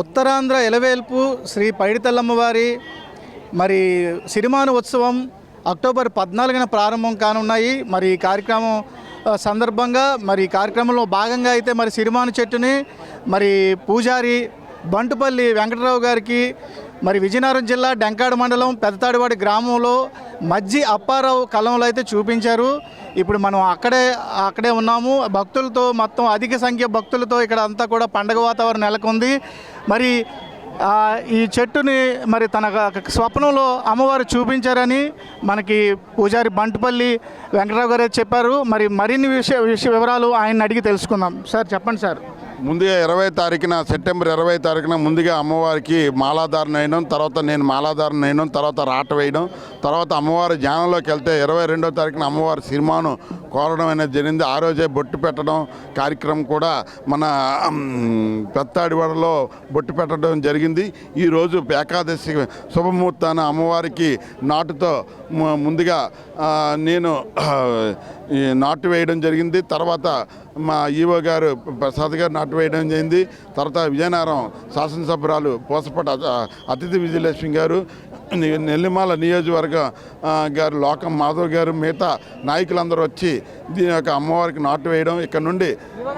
ఉత్తరాంధ్ర ఎలవేల్పు శ్రీ పైడితల్లమ్మవారి మరి సిరిమాను ఉత్సవం అక్టోబర్ పద్నాలుగున ప్రారంభం కానున్నాయి. మరి ఈ కార్యక్రమం సందర్భంగా మరి కార్యక్రమంలో భాగంగా అయితే మరి సిరిమాను చెట్టుని మరి పూజారి బంటుపల్లి వెంకటరావు గారికి మరి విజయనగరం జిల్లా డెంకాడు మండలం పెద్దతాడివాడి గ్రామంలో మజ్జి అప్పారావు కలంలో అయితే చూపించారు. ఇప్పుడు మనం అక్కడే అక్కడే ఉన్నాము. భక్తులతో మొత్తం అధిక సంఖ్య భక్తులతో ఇక్కడ అంతా కూడా పండగ వాతావరణం నెలకొంది. మరి ఈ చెట్టుని మరి తన స్వప్నంలో అమ్మవారు చూపించారని మనకి పూజారి బంటుపల్లి వెంకటరావు గారు చెప్పారు. మరి మరిన్ని విషయ విషయ వివరాలు ఆయన అడిగి తెలుసుకుందాం. సార్ చెప్పండి సార్. ముందుగా ఇరవై తారీఖున సెప్టెంబర్ ఇరవై తారీఖున ముందుగా అమ్మవారికి మాలాధారణ వేయడం తర్వాత నేను మాలాధారణ వేయడం తర్వాత రాట వేయడం తర్వాత అమ్మవారి ధ్యానంలోకి వెళ్తే ఇరవై రెండో తారీఖున అమ్మవారి సినిమాను కోరడం అనేది జరిగింది. ఆ రోజే బొట్టు పెట్టడం కార్యక్రమం కూడా మన పెత్తాడివాడలో బొట్టు పెట్టడం జరిగింది. ఈరోజు ఏకాదశి శుభముహూర్తాన అమ్మవారికి నాటుతో ము- ముందుగా నేను నాటు వేయడం జరిగింది. తర్వాత మా ఈవో గారు ప్రసాద్ గారు నాటు వేయడం జరిగింది. తర్వాత విజయనగరం శాసనసభ్యురాలు పోసపట అతిథి విజయలక్ష్మి గారు నెల్లిమాల నియోజకవర్గ గారు లోకం మాధవ్ గారు మిగతా నాయకులందరూ వచ్చి దీని యొక్క అమ్మవారికి నాటు వేయడం ఇక్కడ నుండి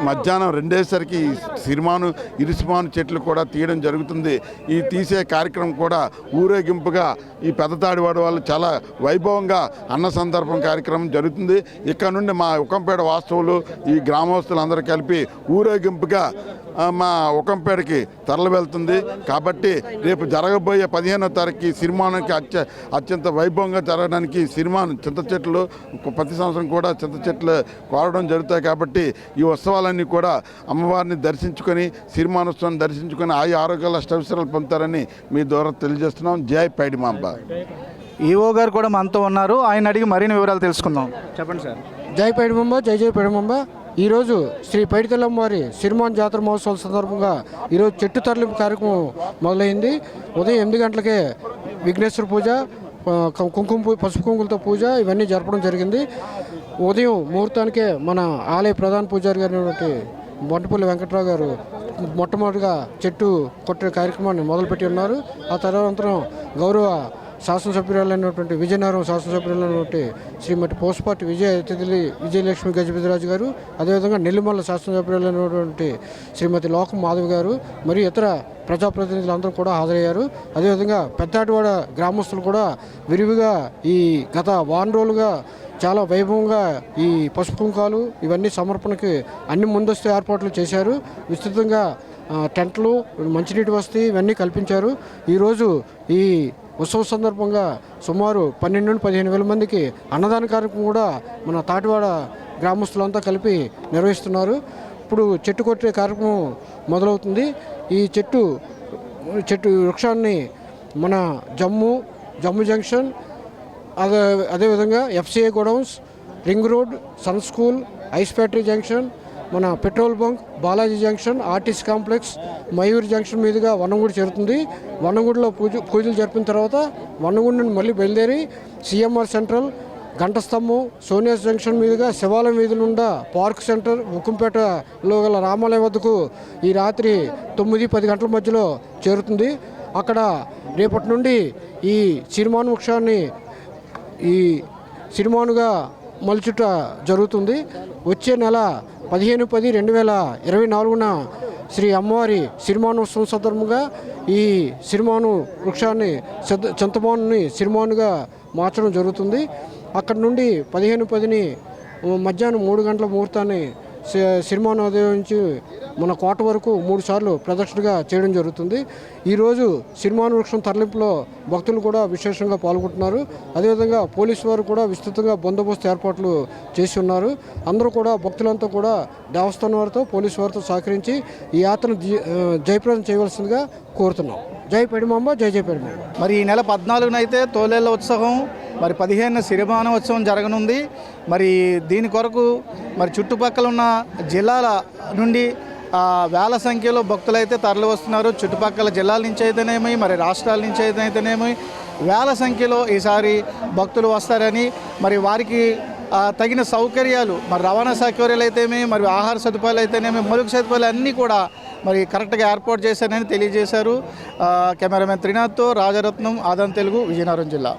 మధ్యాహ్నం రెండేసరికి సిరిమాను ఇరిసిమాను చెట్లు కూడా తీయడం జరుగుతుంది. ఈ తీసే కార్యక్రమం కూడా ఊరేగింపుగా ఈ పెద్దతాడివాడు వాళ్ళు చాలా వైభవంగా అన్న సందర్భం కార్యక్రమం జరుగుతుంది. ఇక్కడ నుండి మా ఉకంపేట వాస్తవులు ఈ గ్రామస్తులందరూ కలిపి ఊరేగింపుగా మా ఉకంపేటకి తరలి వెళ్తుంది. కాబట్టి రేపు జరగబోయే పదిహేనో తారీఖు సినిమానికి అత్య అత్యంత వైభవంగా జరగడానికి సినిమాను చింత చెట్లు ప్రతి సంవత్సరం కూడా చింత చెట్లు కోరడం జరుగుతాయి. కాబట్టి ఈ ఉత్సవాలన్నీ కూడా అమ్మవారిని దర్శించుకొని సిరిమానోత్సవాన్ని దర్శించుకొని ఆయు ఆరోగ్యాల అష్టవిసరాలు పొందుతారని మీ ద్వారా తెలియజేస్తున్నాం. జై పైడి మాంబ. ఈఓ గారు కూడా మనతో ఉన్నారు. ఆయన అడిగి మరిన్ని వివరాలు తెలుసుకుందాం. చెప్పండి సార్. జై పైడిమంబ జై జై పైడిమంబ ఈరోజు శ్రీ పైడితల్లమ్మ వారి సిరిమాన్ జాతర మహోత్సవం సందర్భంగా ఈరోజు చెట్టు తరలింపు కార్యక్రమం మొదలైంది. ఉదయం ఎనిమిది గంటలకే విఘ్నేశ్వర పూజ కుంకుమ పసుపు కుంకులతో పూజ ఇవన్నీ జరపడం జరిగింది. ఉదయం ముహూర్తానికే మన ఆలయ ప్రధాన పూజారి గారినటువంటి బొంటపల్లి వెంకట్రావు గారు మొట్టమొదటిగా చెట్టు కొట్టే కార్యక్రమాన్ని మొదలుపెట్టి ఉన్నారు. ఆ తర్వాత గౌరవ శాసనసభ్యురాలైనటువంటి విజయనగరం శాసనసభ్యురాలైనటువంటి శ్రీమతి పోస్పాటి విజయ అతిథి విజయలక్ష్మి గజపతిరాజు గారు అదేవిధంగా నెల్లిమల్ల శాసనసభ్యురాలైనటువంటి శ్రీమతి లోకం మాధవ్ గారు మరియు ఇతర ప్రజాప్రతినిధులందరూ కూడా హాజరయ్యారు. అదేవిధంగా పెద్దాటివాడ గ్రామస్తులు కూడా విరివిగా ఈ గత వారం రోజులుగా చాలా వైభవంగా ఈ పసుపు కుంకాలు ఇవన్నీ సమర్పణకి అన్ని ముందస్తు ఏర్పాట్లు చేశారు. విస్తృతంగా టెంట్లు మంచినీటి వసతి ఇవన్నీ కల్పించారు. ఈరోజు ఈ ఉత్సవ సందర్భంగా సుమారు పన్నెండు నుండి పదిహేను వేల మందికి అన్నదాన కార్యక్రమం కూడా మన తాటివాడ గ్రామస్తులంతా కలిపి నిర్వహిస్తున్నారు. ఇప్పుడు చెట్టు కొట్టే కార్యక్రమం మొదలవుతుంది. ఈ చెట్టు చెట్టు వృక్షాన్ని మన జమ్ము జమ్ము జంక్షన్ అదే అదేవిధంగా FCA godowns ring road sun school ice factory junction మన petrol bunk Balaji junction RTC complex Mayuri junction మీదుగా వన్నగూడి చేరుతుంది. వన్నగూడిలో పూజ పూజలు జరిపిన తర్వాత వన్నగూడి నుండి మళ్ళీ బయలుదేరి సిఎంఆర్ సెంట్రల్ గంటస్తంభం సోనియాస్ జంక్షన్ మీదుగా శివాలయం వీధి నుండా పార్క్ సెంటర్ ఉక్కంపేటలో గల రామాలయం వద్దకు ఈ రాత్రి తొమ్మిది పది గంటల మధ్యలో చేరుతుంది. అక్కడ రేపటి నుండి ఈ సిరిమానుముక్షాన్ని ఈ సిరిమానుగా మలుచుట జరుగుతుంది. వచ్చే నెల పదిహేను పది రెండు వేల ఇరవై నాలుగున శ్రీ అమ్మవారి సిరిమానోత్సవం సందర్భంగా ఈ సిరిమాను వృక్షాన్ని సిద్ధ చింతమానుని సిరిమానుగా మార్చడం జరుగుతుంది. అక్కడ నుండి పదిహేను పదిని మధ్యాహ్నం మూడు గంటల ముహూర్తాన్ని సిరిమాను ఉదయించి మన కోట వరకు మూడు సార్లు ప్రదక్షిణగా చేయడం జరుగుతుంది. ఈరోజు సినిమాను వృక్షం తరలింపులో భక్తులు కూడా విశేషంగా పాల్గొంటున్నారు. అదేవిధంగా పోలీసు వారు కూడా విస్తృతంగా బందోబస్తు ఏర్పాట్లు చేసి ఉన్నారు. అందరూ కూడా భక్తులంతా కూడా దేవస్థానం వారితో పోలీసు వారితో సహకరించి ఈ యాత్రను జీ- జయప్రదం చేయవలసిందిగా కోరుతున్నాం. జై పెడిమాంబ జై జై పెడిమాంబ మరి ఈ నెల పద్నాలుగున అయితే తోలేళ్ళ ఉత్సవం మరి పదిహేను సిరిమాన ఉత్సవం జరగనుంది. మరి దీని కొరకు మరి చుట్టుపక్కల ఉన్న జిల్లాల నుండి వేల సంఖ్యలో భక్తులు అయితే తరలి వస్తున్నారు. చుట్టుపక్కల జిల్లాల నుంచి అయితేనేమి మరి రాష్ట్రాల నుంచి అయితేనేమి వేల సంఖ్యలో ఈసారి భక్తులు వస్తారని మరి వారికి తగిన సౌకర్యాలు మరి రవాణా సౌకర్యాలు అయితేమి మరి ఆహార సదుపాయాలు అయితేనేమి మరుగు సదుపాయాలు అన్నీ కూడా మరి కరెక్ట్గా ఏర్పాటు చేశారని తెలియజేశారు. కెమెరామెన్ త్రినాథ్తో రాజరత్నం ఆదాన్ తెలుగు విజయనగరం జిల్లా.